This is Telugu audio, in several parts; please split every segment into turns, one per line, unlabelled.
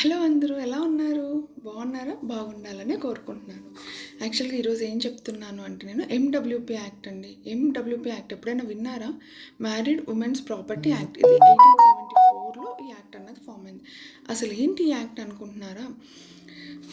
హలో అందరూ ఎలా ఉన్నారు? బాగున్నారా? బాగుండాలని కోరుకుంటున్నాను. యాక్చువల్గా ఈరోజు ఏం చెప్తున్నాను అంటే నేను ఎండబ్ల్యూపీ యాక్ట్ అండి. ఎండబ్ల్యూపీ యాక్ట్ ఎప్పుడైనా విన్నారా? మ్యారీడ్ ఉమెన్స్ ప్రాపర్టీ యాక్ట్ ఇది ఎయిటీన్ సెవెంటీ ఫోర్లో ఈ యాక్ట్ అన్నది ఫామ్ అయింది. అసలు ఏంటి ఈ యాక్ట్ అనుకుంటున్నారా?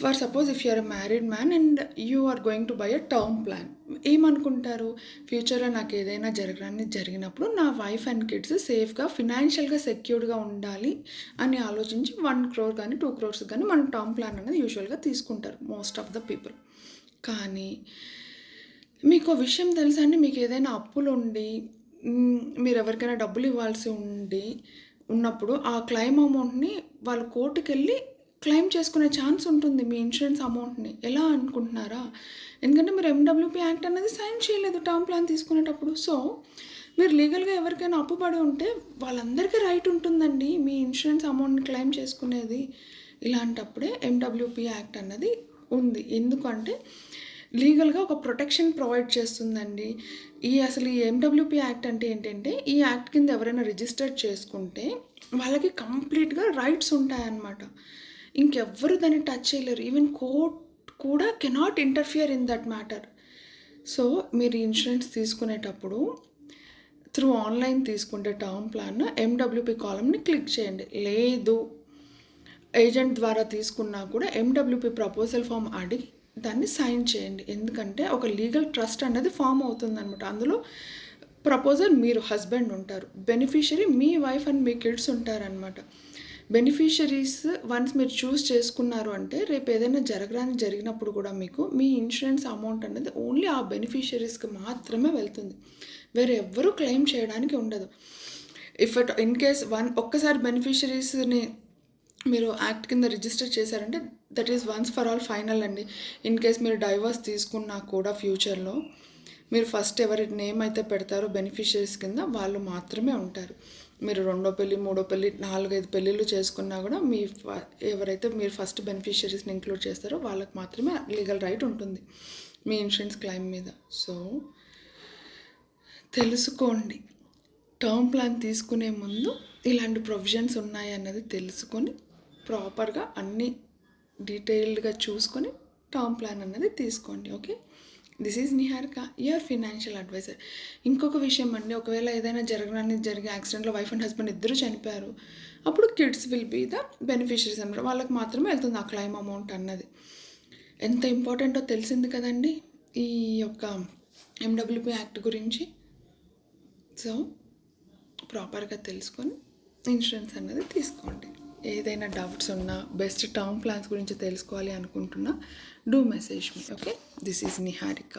For suppose if you're married man and you are going to buy a term plan ఏమనుకుంటారు? ఫ్యూచర్లో నాకు ఏదైనా జరగడానికి జరిగినప్పుడు నా వైఫ్ అండ్ కిడ్స్ సేఫ్గా ఫినాన్షియల్గా సెక్యూర్డ్గా ఉండాలి అని ఆలోచించి వన్ క్రోర్ కానీ టూ క్రోర్స్ కానీ మనం టర్మ్ ప్లాన్ అనేది యూజువల్గా తీసుకుంటారు మోస్ట్ ఆఫ్ ద పీపుల్ కానీ మీకు విషయం తెలుసా అండి? మీకు ఏదైనా అప్పులు ఉండి మీరు ఎవరికైనా డబ్బులు ఇవ్వాల్సి ఉండి ఉన్నప్పుడు ఆ క్లైమ్ అమౌంట్ని వాళ్ళు కోర్టుకెళ్ళి క్లెయిమ్ చేసుకునే ఛాన్స్ ఉంటుంది మీ ఇన్సూరెన్స్ అమౌంట్ని. ఎలా అనుకుంటున్నారా? ఎందుకంటే మీరు ఎండబ్ల్యూపీ యాక్ట్ అనేది సైన్ చేయలేదు టర్మ్ ప్లాన్ తీసుకునేటప్పుడు. సో మీరు లీగల్గా ఎవరికైనా అప్పుపడి ఉంటే వాళ్ళందరికీ రైట్ ఉంటుందండి మీ ఇన్సూరెన్స్ అమౌంట్ని క్లెయిమ్ చేసుకునేది. ఇలాంటప్పుడే ఎండబ్ల్యూపీ యాక్ట్ అన్నది ఉంది. ఎందుకంటే లీగల్గా ఒక ప్రొటెక్షన్ ప్రొవైడ్ చేస్తుందండి. ఈ అసలు ఈ ఎండబ్ల్యూపీ యాక్ట్ అంటే ఏంటంటే ఈ యాక్ట్ కింద ఎవరైనా రిజిస్టర్ చేసుకుంటే వాళ్ళకి కంప్లీట్గా రైట్స్ ఉంటాయన్నమాట. ఇంకెవ్వరు దాన్ని టచ్ చేయలేరు. ఈవెన్ కోర్ట్ కూడా cannot interfere in that matter so మీరు ఇన్సూరెన్స్ తీసుకునేటప్పుడు త్రూ ఆన్లైన్ తీసుకుంటే టర్మ్ ప్లాన్ ఎండబ్ల్యూపీ కాలంని క్లిక్ చేయండి. లేదు. ఏజెంట్ ద్వారా తీసుకున్నా కూడా ఎండబ్ల్యూపీ ప్రపోజల్ ఫామ్ అడిగి దాన్ని సైన్ చేయండి. ఎందుకంటే ఒక లీగల్ ట్రస్ట్ అనేది ఫామ్ అవుతుందనమాట అందులో ప్రపోజల్ మీరు హస్బెండ్ ఉంటారు. బెనిఫిషరీ మీ వైఫ్ అండ్ మీ కిడ్స్ ఉంటారనమాట బెనిఫిషరీస్ వన్స్ మీరు చూస్ చేసుకున్నారు అంటే రేపు ఏదైనా జరగడానికి జరిగినప్పుడు కూడా మీకు మీ ఇన్సూరెన్స్ అమౌంట్ అనేది ఓన్లీ ఆ బెనిఫిషరీస్కి మాత్రమే వెళ్తుంది. వేరే ఎవ్వరూ క్లెయిమ్ చేయడానికి ఉండదు. If at in case one ఒక్కసారి బెనిఫిషరీస్ని మీరు యాక్ట్ కింద రిజిస్టర్ చేశారంటే that is once for all final అండి. ఇన్ కేస్ మీరు డైవర్స్ తీసుకున్నా కూడా ఫ్యూచర్లో మీరు ఫస్ట్ ఎవరి నేమ్ అయితే పెడతారో బెనిఫిషరీస్ కింద వాళ్ళు మాత్రమే ఉంటారు. మీరు రెండో పెళ్ళి మూడో పెళ్ళి నాలుగైదు పెళ్ళిళ్ళు చేసుకున్నా కూడా మీ ఫ- ఎవరైతే మీరు ఫస్ట్ బెనిఫిషరీస్ని ఇంక్లూడ్ చేస్తారో వాళ్ళకి మాత్రమే లీగల్ రైట్ ఉంటుంది మీ ఇన్సూరెన్స్ క్లెయిమ్ మీద. సో తెలుసుకోండి. టర్మ్ ప్లాన్ తీసుకునే ముందు ఇలాంటి ప్రొవిజన్స్ ఉన్నాయి అన్నది తెలుసుకొని ప్రాపర్గా అన్ని డీటెయిల్డ్గా చూసుకొని టర్మ్ ప్లాన్ అన్నది తీసుకోండి okay? This is Niharika your financial advisor ఇంకొక విషయం అండి ఒకవేళ ఏదైనా జరగడానికి జరిగే యాక్సిడెంట్లో వైఫ్ అండ్ హస్బెండ్ ఇద్దరు చనిపోయారు అప్పుడు kids will be the beneficiaries అనమాట వాళ్ళకి మాత్రమే వెళ్తుంది ఆ క్లైమ్ అమౌంట్ అన్నది. ఎంత ఇంపార్టెంటో తెలిసింది కదండి ఈ యొక్క ఎండబ్ల్యూపీ యాక్ట్ గురించి. సో ప్రాపర్గా తెలుసుకొని ఇన్సూరెన్స్ అన్నది తీసుకోండి. ఏదైనా డౌట్స్ ఉన్నా బెస్ట్ టర్మ్ ప్లాన్స్ గురించి తెలుసుకోవాలి అనుకుంటున్నా do message me okay this is Niharika